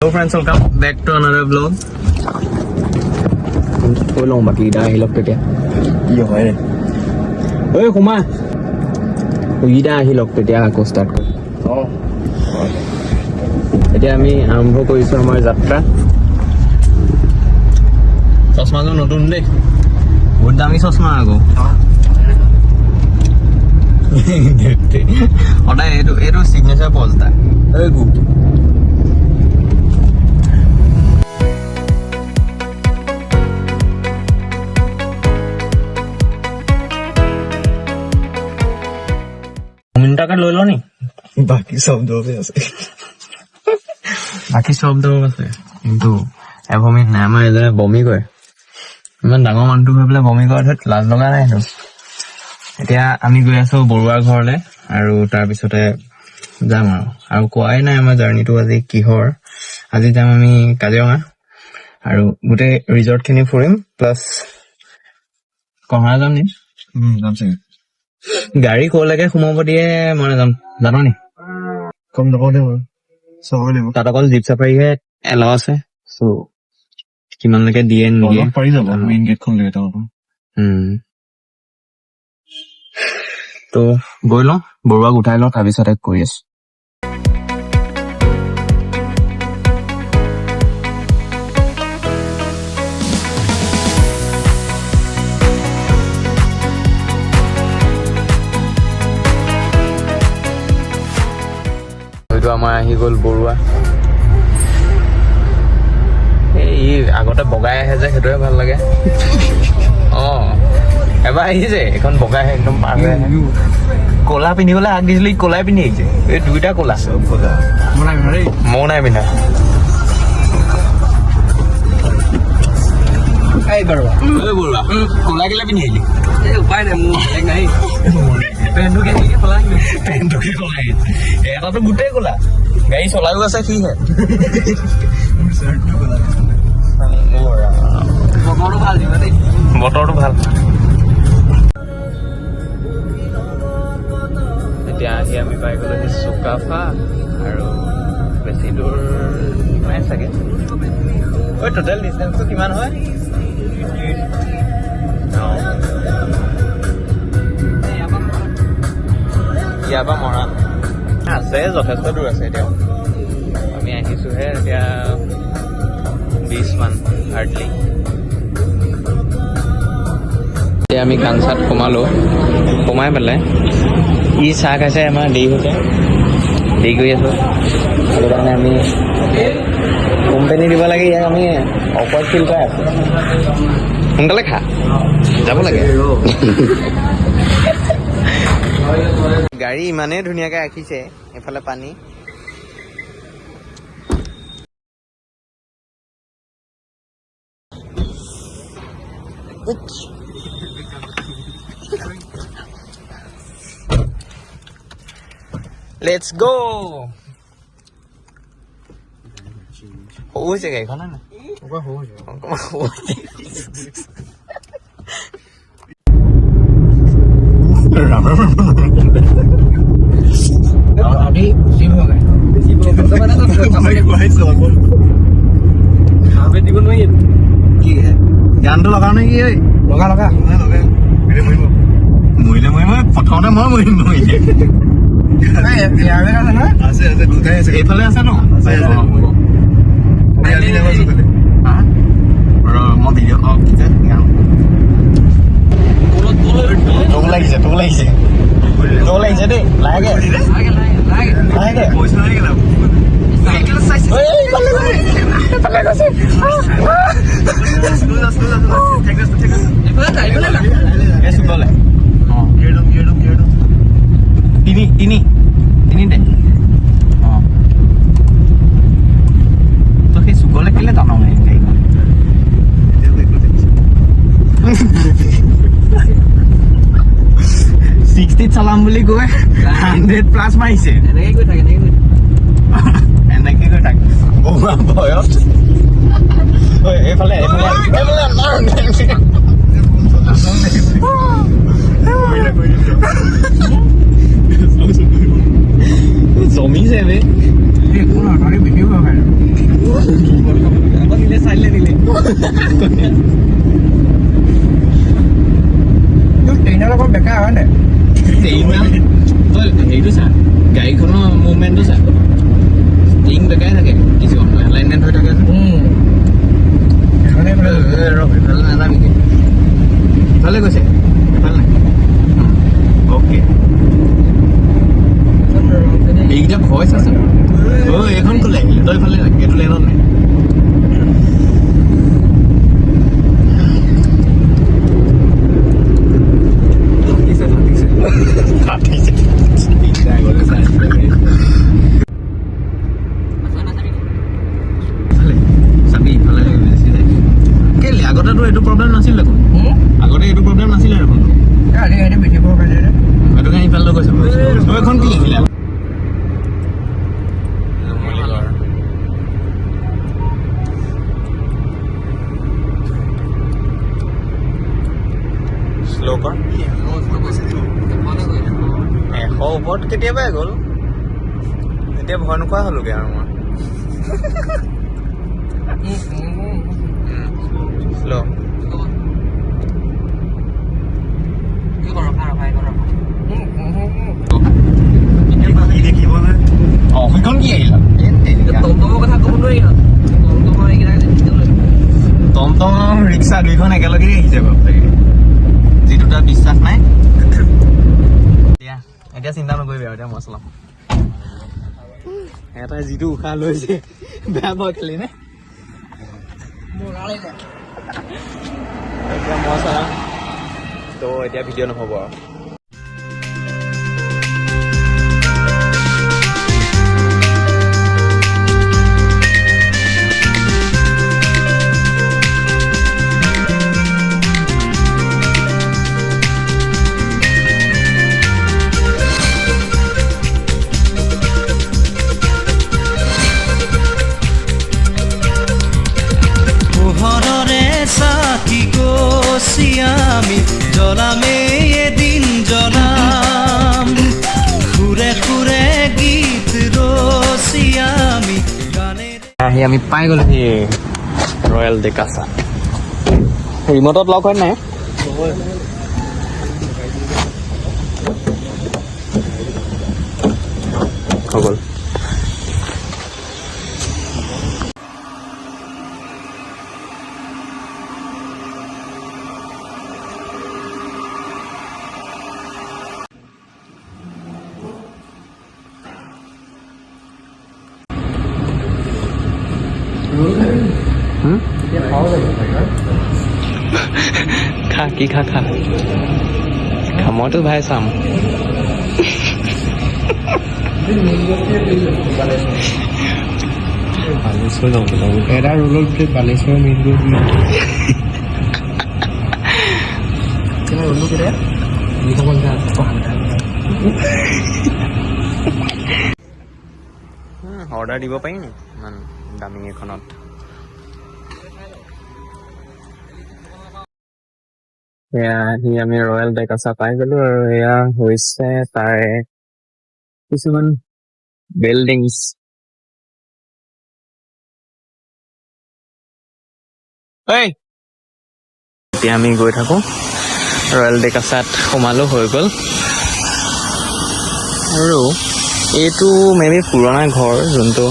Hello friends, welcome back to another vlog. কৈ লওঁ বাকীকেইটা আহি লওক তেতিয়া কি হয় ঐ সোমা এইকেইটা আহি লওক তেতিয়া আকৌ ষ্টাৰ্ট কৰিম এতিয়া আমি আৰম্ভ কৰিছোঁ আমাৰ যাত্ৰা চশমাযোৰ নতুন দেই বহুত দামী চশমা আকৌ সদায় এইটো এইটো চিগনেচাৰ পজ এটা মিনিটাকে লৈ ল নি বাকী শব্দবে আছে। বাকী চব দৰৱ আছে কিন্তু এভমিট নাই আমাৰ এজনে বমি কৰে। ইমান ডাঙৰ মানুহটো হৈ পেলাই বমি কৰা ধৰিত লাজ লগা নাই আৰু। এতিয়া আমি গৈ আছো বৰুৱাৰ ঘৰলে আৰু তাৰপিছতে যাম আৰু। আৰু কোৱাই নাই আমাৰ জাৰ্ণিটো আজি কিহৰ। আজি যাম আমি কাজিৰঙা। আৰু গোটেই ৰিজৰ্ট খিনি ফুৰিম প্লাছ কহৰা যাম নি? যাম চাগে। গাড়ী ক'লৈকে সোমাব দিয়ে মই নাজানো। জানো নি? কম নাপাওঁ দে মই। চাব লাগিব। তাত অকল জীপ চাফাৰীহে এলাও আছে। চ' কিমানলৈকে দিয়ে নিদিয়ে। অলপ পাৰি যাব মেইন গেটখন লৈ তাৰ উম। তো গৈ লওঁ বৰুৱাক উঠাই লওঁ তাৰপিছতে কৰি আছোঁ। হয়তো আমাৰ আহি গ'ল বৰুৱা। এই আগতে বগাই আহে যে সেইটোৱে ভালো লাগে। অ এবাৰ আহিছে এখন বগাই আহে একদম পাৰ হৈ আহে। ক'লা পিন্ধিবলৈ আগ দিছিলো ই ক'লাই পিন্ধি আহিছে। এই দুইটা ক'লা। ময়ো নাই পিন্ধা। এই বৰুৱা। ক'লা কেলে পিন্ধি আহিলি? পেণ্টটোকে সলাই পেণ্টটোকে সলাই এটাতো গোটেই ক'লা। গাড়ী চলাইও আছে সিহে। বতৰটো ভাল এতিয়া আহি আমি পাই গ'লোহি চুকাফা আৰু বেছি দূৰ নাই চাগে। ঐ টোটেল ডিষ্টেঞ্চটো কিমান হয়? ইয়াৰ পৰা মৰাণ আছে যথেষ্ট দূৰ আছে এতিয়াও আমি আহিছোহে এতিয়া বিছ মান হাৰ্ডলি এতিয়া আমি কাঞ্চাত সোমালো সোমাই পেলাই। ই চাহ খাইছে আমাৰ দেৰি হৈছে। দেৰি কৰি আছো। সেইটো কাৰণে আমি কোম্পানী দিব লাগে ইয়াক আমি অকৱাৰ্ড ফিল পাই আছো। সোনকালে খা যাব লাগে। গাড়ী ইমানেই ধুনীয়াকৈ ৰাখিছে এইফালে পানী লেটছ গ' হৈছে গাড়ীখন নাই அப்படியே சிவங்க গানটো লগাও নে কি লগা লগা। মৰিলে tapi sibuk মই মৰিম নহয় এইফালে আছে ন? চলাম বুলি কৈ হাণ্ড্ৰেড প্লাছ মাৰিছে এনেকে গৈ থাক বহোৱা ভয়ত ঐ, এইফালে এইফালে এইফালে মাৰ। জমিছে বে একো নহয় তহঁতি বেছি ভয় খাই আকৌ নিলে চাইলে নিলে তোৰ ট্ৰেইনৰ লগত বেকাৰ হয় নাই তই হেৰিটো চা গাড়ীখনৰ মুভমেণ্টটো চা ষ্টিং বেকাই থাকে কিছুমান এলাইনমেণ্ট হৈ থাকে ৰ ইফালে নাযাবিগে ইফালে গৈছে ইফালে নাই অ'কে এইকেইটা ভইচ আছে অ এইখন ক'লে আহিলে তই ইফালে নাই এইটো লেনত নাই ফাটিছে ফাটিছে ফাটিছে দিগদাৰ আগতে চাই আছিলে গাড়ী। ইফালে চাবি ইফালে বেছি যায় কেলে আগতেতো এইটো প্ৰব্লেম নাছিল দেখোন আগতে এইটো প্ৰব্লেম নাছিলে দেখোন আজি সিহঁতি বেছি ভয় খাইছে যে সেইটো কাৰণে ইফালে গৈছে তই এখন কি আহিলে শ্ল' কৰ এশ ওপৰত কেতিয়াবাই গ'ল এতিয়া ভয় নোখোৱা হ'লোগে আৰু মই শ্ল' দেখিবলৈ অঁ সেইখন কি আহিলা টমটমৰ কথা ক'ব নোৱাৰি আৰু টমটমৰ এইকেইটা টমটম ৰিক্সা দুইখন একেলগে আহিছে বাপেকে যিটো তাৰ বিশ্বাস নাই এতিয়া এতিয়া চিন্তা নকৰিবি এতিয়া মই চলাম। এটাই যিটো উশাহ লৈছে বেয়া ভয় খালি নে? এতিয়া মই চলাম। ত' এতিয়া ভিডিঅ' নহ'ব আৰু। আহি আমি পাই গ'লোহি ৰয়েল ডেকাচা ৰিমটত লগ হয় নাই? হৈ গ'ল। খা কি খা খা? খা মইতো ভাই চাম এটা ৰোলৰ প্লেট বালেশ্বৰ মেইন অৰ্ডাৰ দিব পাৰিম নি ইমান দামী এখনত এয়া আহি আমি ৰয়েল ডেকাচা পাই গলো আৰু এয়া হৈছে তাৰে কিছুমান বিল্ডিংছ এতিয়া আমি গৈ থাকো। ৰয়েল ডেকাচাত সোমালো হৈ গ'ল। আৰু এইটো মে বি পুৰণা ঘৰ যোনটো।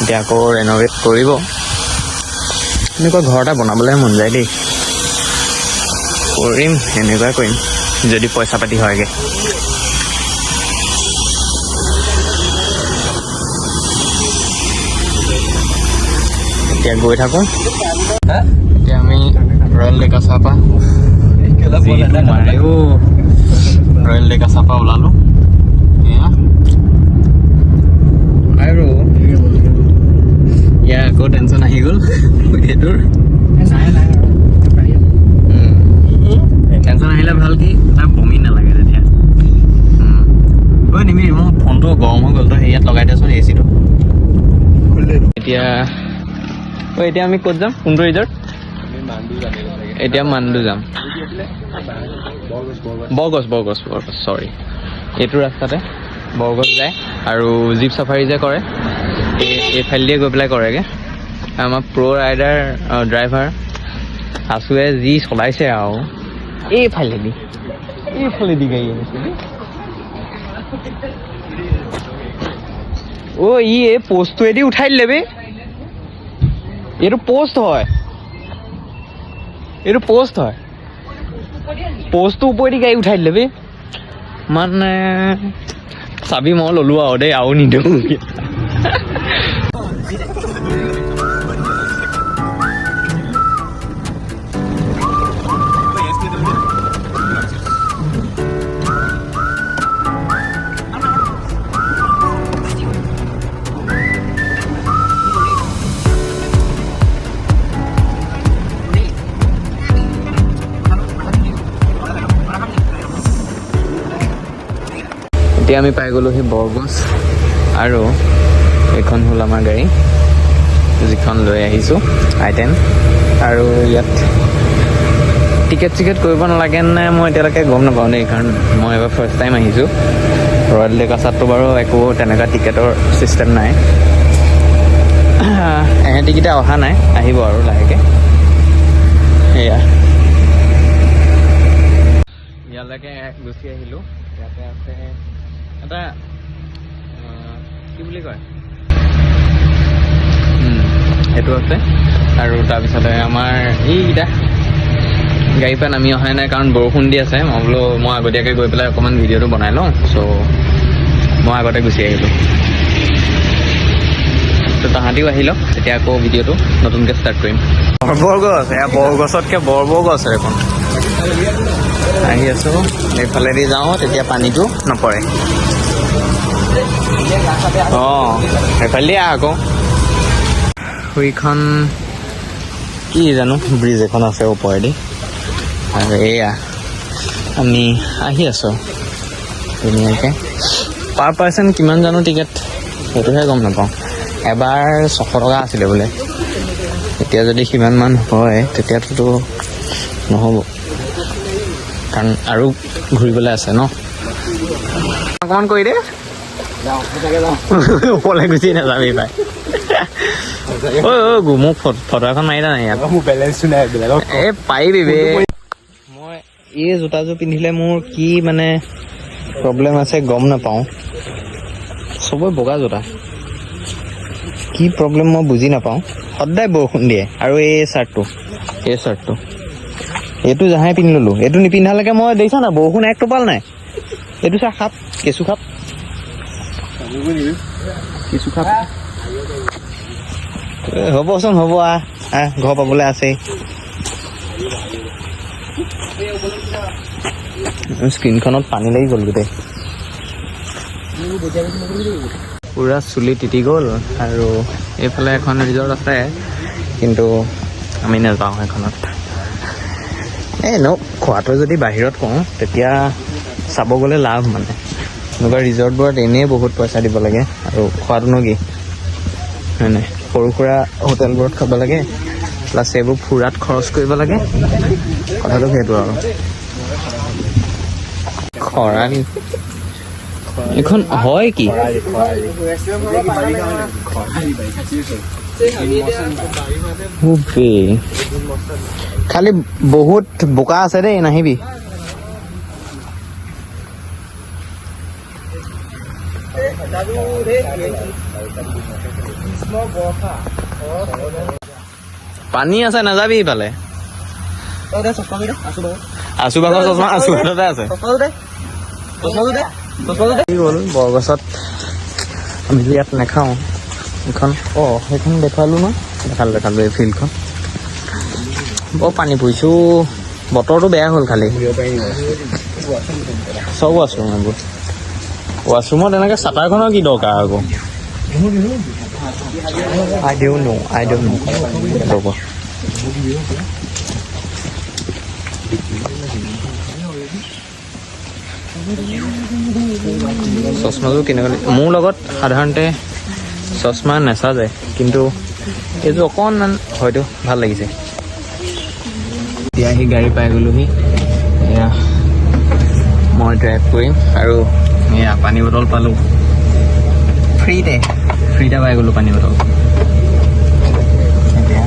এতিয়া আকৌ ৰেন'ভেট কৰিব। এনেকুৱা ঘৰ এটা বনাবলৈ মন যায় দেই। কৰিম এনেকুৱাই কৰিম যদি পইচা পাতি হয়গে। এতিয়া গৈ থাকো। এতিয়া আমি ৰয়েল যিটো মাৰেও। ৰয়েল ডেকাচাৰ পৰা ওলালো। ইয়াৰ আকৌ টেনশ্যন আহি গ'ল। সেইটোৰ। টেনশ্যন আহিলে ভাল কি তাৰ বমি নালাগে তেতিয়া। ঐ নিমি মোৰ ফোনটো গৰম হৈ গ'ল তই ইয়াত লগাই দিয়াচোন এ চিটো এতিয়া ঐ এতিয়া আমি ক'ত যাম? কোনটো ৰিজৰ্ট এতিয়া মাণ্ডু যাম। বৰগছ বৰগছ বৰগছ চৰি এইটো ৰাস্তাতে বৰগছ যায় আৰু জীপ চাফাৰী যে কৰে। এই এইফালেদিয়ে গৈ পেলাই কৰেগৈ। আমাৰ প্ৰ' ৰাইডাৰ ড্ৰাইভাৰ আছুৱে যি চলাইছে আৰু। এইফালেদি এইফালেদি গাড়ী আনিছে। অ' ই এই প'ষ্টটোৱেদি উঠাই দিলে বে। এইটো প'ষ্ট হয়। এইটো প'ষ্ট হয়। প'ষ্টটো ওপৰেদি গাড়ী উঠাই দিলে বে। মানে চাবি, মই ল'লো আৰু দেই, আৰু নিদিওঁ। এতিয়া আমি পাই গ'লোহি বৰগছ আৰু এইখন হ'ল আমাৰ গাড়ী। যিখন লৈ আহিছোঁ আই টেন আৰু ইয়াত টিকেট চিকেট কৰিব নালাগে নে মই এতিয়ালৈকে গম নাপাওঁ দেই, কাৰণ মই এবাৰ ফাৰ্ষ্ট টাইম আহিছোঁ। ৰয়েল ডেকাচাতটো বাৰু একো তেনেকুৱা টিকেটৰ ছিষ্টেম নাই। এহেঁতিকেইটা অহা নাই, আহিব আৰু লাহেকৈ। সেয়া ইয়ালৈকে গুচি আহিলোঁ। ইয়াতে আছে এটা কি বুলি কয়? সেইটো আছে। আৰু তাৰপিছতে আমাৰ এইকেইটা। গাড়ীৰ পৰা নামি অহাই নাই কাৰণ বৰষুণ দি আছে। মই বোলো মই আগতীয়াকৈ গৈ পেলাই অকণমান ভিডিঅ'টো বনাই লওঁ। চ' মই আগতে গুচি আহিলোঁ। ত' তাহাঁতিও আহি লওক। তেতিয়া আকৌ ভিডিঅ'টো নতুনকৈ ষ্টাৰ্ট কৰিম। বৰগছ এয়া বৰগছতকৈ বৰ বৰ গছ এখন আহি আছোঁ। এইফালেদি যাওঁ তেতিয়া পানীটো নপৰে। অঁ সেইফালেদি আহ আকৌ। সুইখন কি জানো ব্ৰিজ এখন আছে ওপৰেদি। আৰু এয়া আমি আহি আছোঁ। ধুনীয়াকৈ। পাৰ পাৰ্চন কিমান জানো টিকেট সেইটোহে গম নাপাওঁ। এবাৰ ছশ টকা আছিলে বোলে। এতিয়া যদি সিমান মান হয় তেতিয়াতো নহ'ব। কাৰণ আৰু ঘূৰিবলৈ আছে ন? অকণমান কৰি দে। ওপৰলৈ গুচি নাযাবি পাই। ঐ গো মোক ফট- এখন মাৰি নাই ইয়াত। মোৰ বেলেঞ্চটো নাই বেলেগক। এ পাৰিবি বে। মই এই জোতাযোৰ পিন্ধিলে মোৰ কি মানে প্ৰব্লেম আছে গম নাপাওঁ। চবৰে বগা জোতা। কি প্ৰব্লেম মই বুজি নাপাওঁ। সদায় বৰষুণ দিয়ে। আৰু এই চাৰ্টটো এই চাৰ্টটো এইটো যাহাই পিন্ধি ল'লোঁ। এইটো নিপিন্ধালৈকে মই দেখিছা না বৰষুণ এক টোপাল নাই। এইটো চা খাপ কেঁচু খাপ কেঁচু খাপ এ, হ'বচোন হ'ব আহ ঘৰ পাবলৈ আছেই। স্ক্ৰীণখনত পানী লাগি গ'ল গোটেই। পুৰা চুলি তিতি গ'ল আৰু এইফালে এখন ৰিজৰ্ট আছে কিন্তু আমি নাযাওঁ সেইখনত। এই ন খোৱাটো যদি বাহিৰত কওঁ তেতিয়া চাব গ'লে লাভ মানে। এনেকুৱা ৰিজৰ্টবোৰত এনেই বহুত পইচা দিব লাগে আৰু খোৱাটোনো কি? হয় নাই সৰু সুৰা হোটেলবোৰত খাব লাগে প্লাছ এইবোৰ ফুৰাত খৰচ কৰিব লাগে। কথাটো সেইটো আৰু। খৰাং। এইখন হয় কি? খালি বহুত বোকা আছে দেই নাহিবি। পানী আছে, নাযাবি ইফালে। আচু ভাগৰ চচমা আচু হাততে আছে। বৰগছত আমি ইয়াত নাখাওঁ, এইখন, অঁ, সেইখন দেখুৱালোঁ ন দেখালোঁ দেখালোঁ, এই ফিল্ডখন। বৰ পানী পৰিছোঁ। বতৰটো বেয়া হ'ল খালি। চব ৱাছৰুম এইবোৰ। ৱাছৰুমত এনেকৈ চাটাৰখনৰ কি দৰকাৰ আকৌ? I don't know I don't know ৰ'ব চশমাযোৰ কেনেকুৱা মোৰ লগত সাধাৰণতে চশমা নাচাজে, কিন্তু এইযোৰ অকণমান হয়তো ভালো লাগিছে। এতিয়া আহি গাড়ী পাই গ'লোহি। এয়া মই ড্ৰাইভ কৰিম আৰু এয়া পানী বটল পালোঁ। ফ্ৰীতে ফ্ৰীতে পাই গ'লোঁ পানী বটল। এতিয়া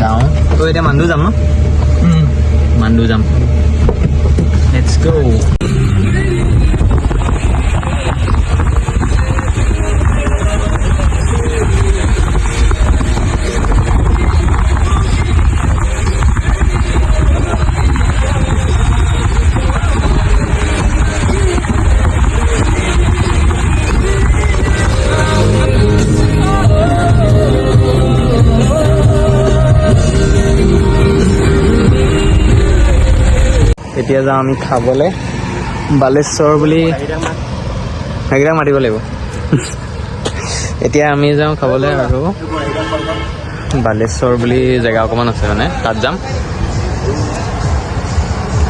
যাওঁ। তই এতিয়া মান্দু যাম ন? মান্দু যাম। লেটছ গ' যাওঁ আমি খাবলৈ। বালেশ্বৰ বুলি সেইকেইটাক মাতিব লাগিব। এতিয়া আমি যাওঁ খাবলৈ আৰু বালেশ্বৰ বুলি জেগা অকণমান আছে মানে তাত যাম।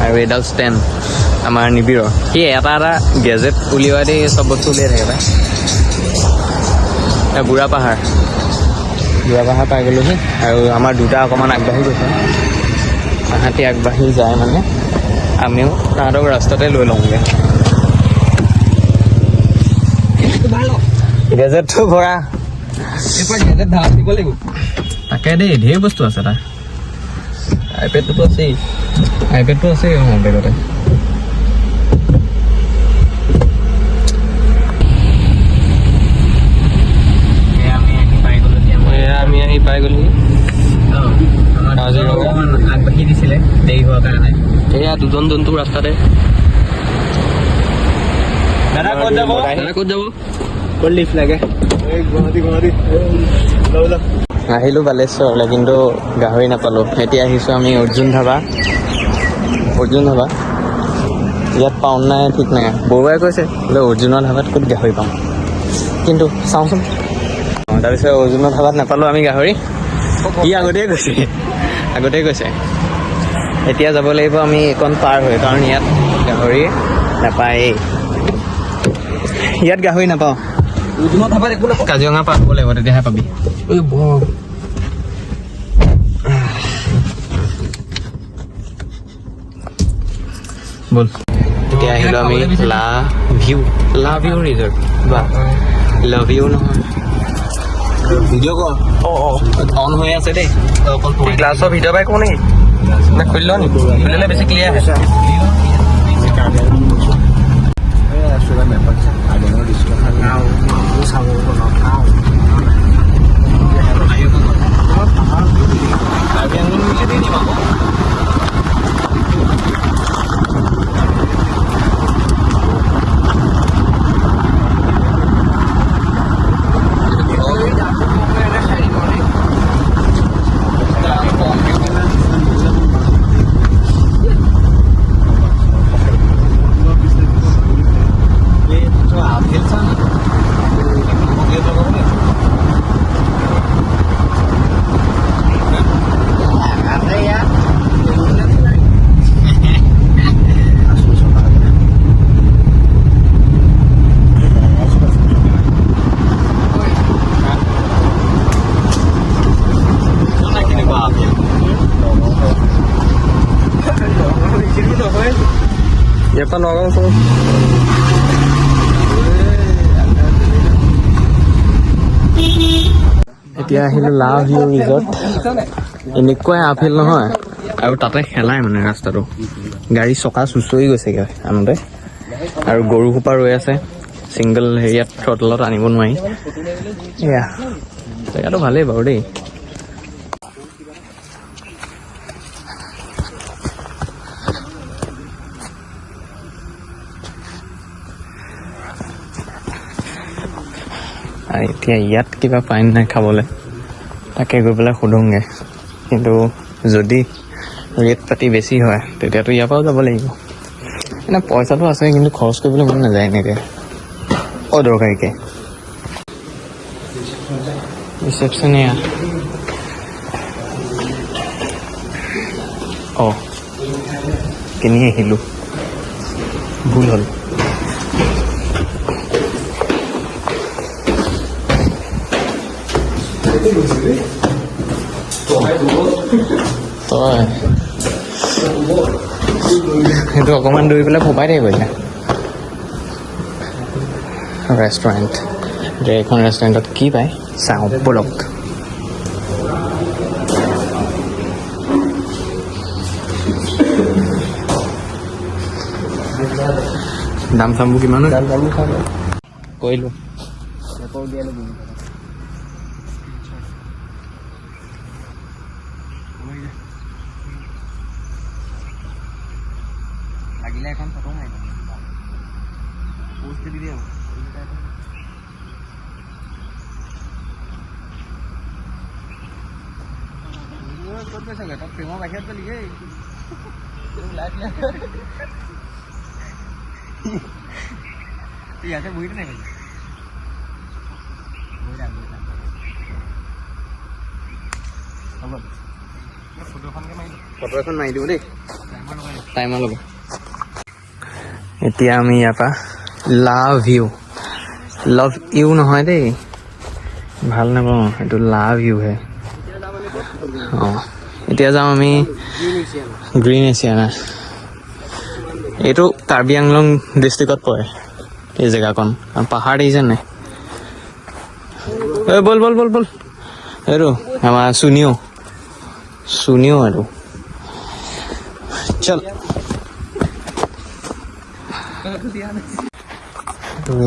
আৰু এডাল ষ্টেণ্ড, আমাৰ নিবিড়ৰ সি এটা এটা গেজেট উলিওৱা দি চব বস্তু উলিয়াই থাকে পাই। বুঢ়া পাহাৰ। বুঢ়া পাহাৰ পাই গ'লোহি। আৰু আমাৰ দুটা অকণমান আগবাঢ়ি গৈছে। তাহাঁতি আগবাঢ়ি যায় মানে। আমিও তাহাঁতক ৰাস্তাতে লৈ লওঁগৈ। গেজেটটো ভৰা। তাকে দেই ঢেৰ বস্তু আছে তাৰ। আইপেডটোতো আছেই। আইপেডটো আছেই অঁ বেগতে। আমি আহি পাই গ'লোহি কাজিৰঙা। আগবাঢ়ি দিছিলে দেৰি হোৱাৰ কাৰণে এয়া দুজন জন্তু ৰাস্তাতে। দাদা ক'ত যাব? দাদা ক'ত যাব? ক'ত লিফ্ট লাগে? আহিলোঁ বালেশ্বৰলৈ কিন্তু গাহৰি নাপালোঁ। এতিয়া আহিছোঁ আমি অৰ্জুন ধাবা। অৰ্জুন ধাবা। ইয়াত পাওঁ নাই ঠিক নাই? বৰুৱাই কৈছে বোলে অৰ্জুনৰ ধাবাত ক'ত গাহৰি পাম। কিন্তু চাওঁচোন। অঁ, তাৰপিছত অৰ্জুনৰ ধাবাত নাপালোঁ আমি গাহৰি। ই আগতেই কৈছে। আগতেই কৈছে। এতিয়া যাব লাগিব আমি এইকণ পাৰ হৈ কাৰণ ইয়াত গাহৰি নাপায়েই। ইয়াত গাহৰি নাপাওঁ। কাজিৰঙা পাৰ হ'ব লাগিব তেতিয়াহে পাবি। বল। এতিয়া আহিলোঁ আমি লা ভিউ লা ভিউ ৰিজৰ্ট বা লাভ ইউ নহয়। ভিডিঅ' কৰ? অঁ অঁ। অন হৈ আছে দেই। অকণ গ্লাছৰ ভিতৰৰ পৰাই কওঁ নেকি? Na Colón. Colón es bicicleta. Ayun, Nagaon চোন এতিয়া আহিলোঁ লাভ ভিউ ৰিজৰ্ট এনেকুৱাই আপহিল নহয়। আৰু তাতে খেলাই মানে ৰাস্তাটো। গাড়ী চকা চুচৰি গৈছেগৈ আনোতে আৰু গৰু সোপা ৰৈ আছে। ছিংগল হেৰিয়াত থ্ৰটলত আনিব নোৱাৰি। এয়া। জেগাটো ভালেই বাৰু দেই। এতিয়া ইয়াত কিবা পাইন নাই খাবলৈ। তাকে গৈ পেলাই সোধোংগে। কিন্তু যদি ৰেট পাতি বেছি হয়, তেতিয়াতো ইয়াৰ পৰাও যাব লাগিব। এনে পইচাটো আছে, কিন্তু খৰচ কৰিবলৈ মন নাযায় এনেকৈ। অদৰকাৰীকৈ ৰিচেপশ্যন এয়া। অঁ, কিনি আহিলোঁ। ভুল হ'ল তই সেইটো অকণমান দৌৰি পেলাই ফোপাই থাকিব এতিয়া। ৰেষ্টুৰেণ্ট যে এইখন ৰেষ্টুৰেণ্টত কি পায়? চাওঁ বলক। দাম চামবোৰ কিমান কৰিলোঁ থাক। হ'ব ফটো এখন মাৰি দিওঁ দেই টাইমৰ লগত এতিয়া আমি ইয়াৰ পৰা লাভ ইউ লাভ ইউ নহয় দেই ভাল নাপাওঁ এইটো লাভ ইউহে অঁ এতিয়া যাওঁ আমি গ্ৰীণ এছিয়ানা এইটো কাৰ্বি আংলং ডিষ্ট্ৰিক্টত পৰে। এই জেগাকণ আৰু পাহাৰ দেখিছে নাই ঐ বল বল বল বল। এইটো আমাৰ চুনিও চুনিও এইটো চল।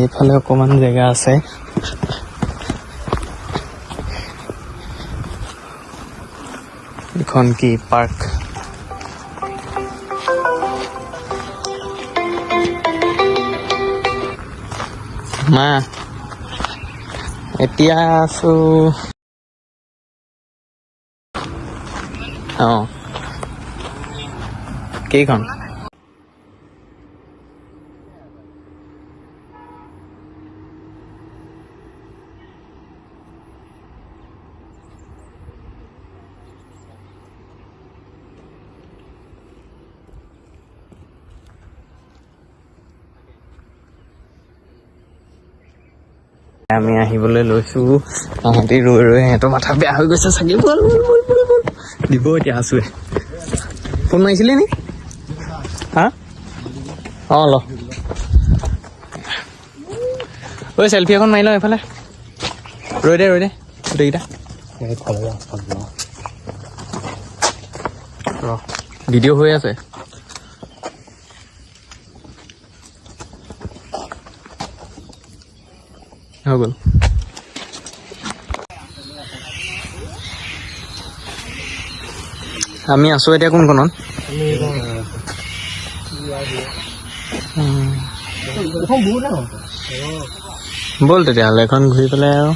এইফালে অকণমান জেগা আছে। এইখন কি পাৰ্ক মা এতিয়া আছো অঁ কেইখন আমি আহিবলৈ লৈছো। তাহাঁতি ৰৈ ৰৈ সিহঁতৰ মাথা বেয়া হৈ গৈছে চাগে। বল বল বল বল বল। দিব এতিয়া আছোৱে। ফোন মাৰিছিলি নি? হা? অঁ ল। ঐ চেল্ফি এখন মাৰি ল এইফালে। ৰৈ দে ৰৈ দে গোটেইকেইটা। ৰ ভিডিঅ' হৈ আছে। হৈ আমি আছো এতিয়া কোনখনত? উম। ব'ল তেতিয়াহ'লে, এখন ঘূৰি পেলাই আৰু।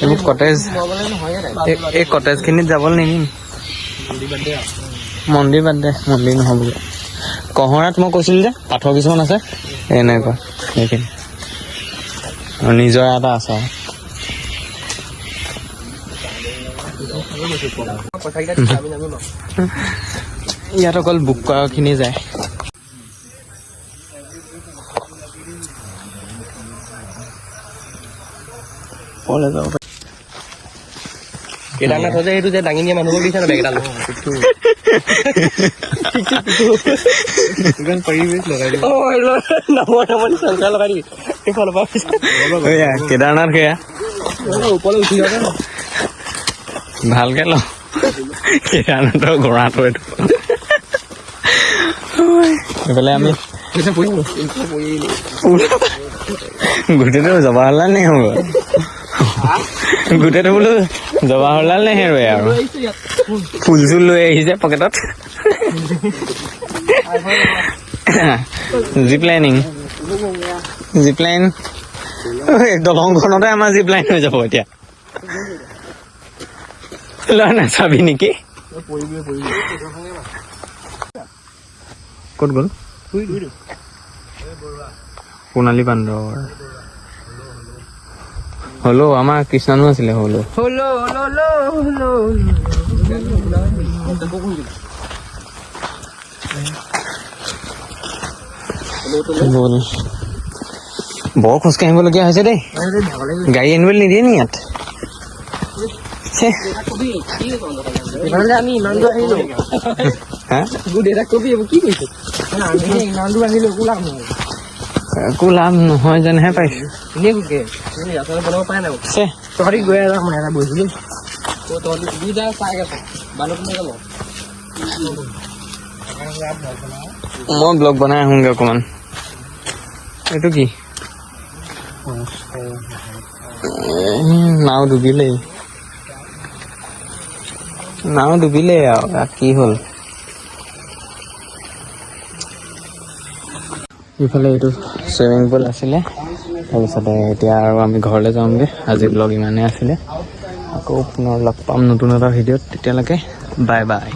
এইবোৰ কটেজ এই- এই কটেজখিনিত যাবলৈ নিদিম মন্দিৰ বাদ দে। মন্দিৰ নহ'বগৈ কহৰাত মই কৈছিলোঁ যে, পাথৰ কিছুমান আছে। এনেকুৱা। আৰু নিজৰা এটা আছে। ইয়াত অকল বুক কৰাখিনি যায়। পাৰি যে সেইটো যে দাঙি নিয়া মানুহবোৰ দিছে ন বেগ এটা লৈ ইমান পাৰিবি লগাই দিম অ' এই লৈ নামৰ নামৰ চেঞ্চাৰ লগাই দিবি এইফালৰ পৰা এয়া কেদাৰনাথ সেয়া ওপৰলৈ উঠি যাবে ভালকে ল কেদাৰনাথৰ গঁৰাটো এইটো এইফালে আমি গোটেইটো জৱাহৰলাল নেহৰু গোটেইটো বোলো জৱাহৰলাল নেহৰুৱে আৰু ফুল চুল লৈ আহিছে পকেটত জিপ লাইনিং জিপ লাইন দলংখনতে আমাৰ জিপ লাইন হৈ যাব এতিয়া লয় নাচাবি নেকি ক'ত গ'ল সোণালী বান্দৰ হ'লেও আমাৰ কৃষ্ণানো আছিলে হ'লেও গ'ল বৰ খোজকাঢ়িবলগীয়া হৈছে দেই গাড়ী আনিবলৈ নিদিয়ে নি ইয়াত ছে, আমি ইমান দূৰ আহিলো হা তোৰ দেউতাক কবি কি কৰিছে আমি ইমান দূৰ আহিলো একো একো লাভ নহয় যেনহে পাইছো। তহঁতি গৈ আছা মানে এটা যাব মই ব্লগ বনাই আহোঁগে অকমান এইটো কি? নাও ডুবিলেই। নাও ডুবিলেই আৰু কি হ'ল? ইফালে এইটো চুইমিং পুল আছিলে। তাৰপিছতে এতিয়া আৰু আমি ঘৰলৈ যাওঁগে। আজি ব্লগ ইমানেই আছিলে। আকৌ পুনৰ লগ পাম নতুন এটা ভিডিঅ'ত। তেতিয়ালৈকে বাই বাই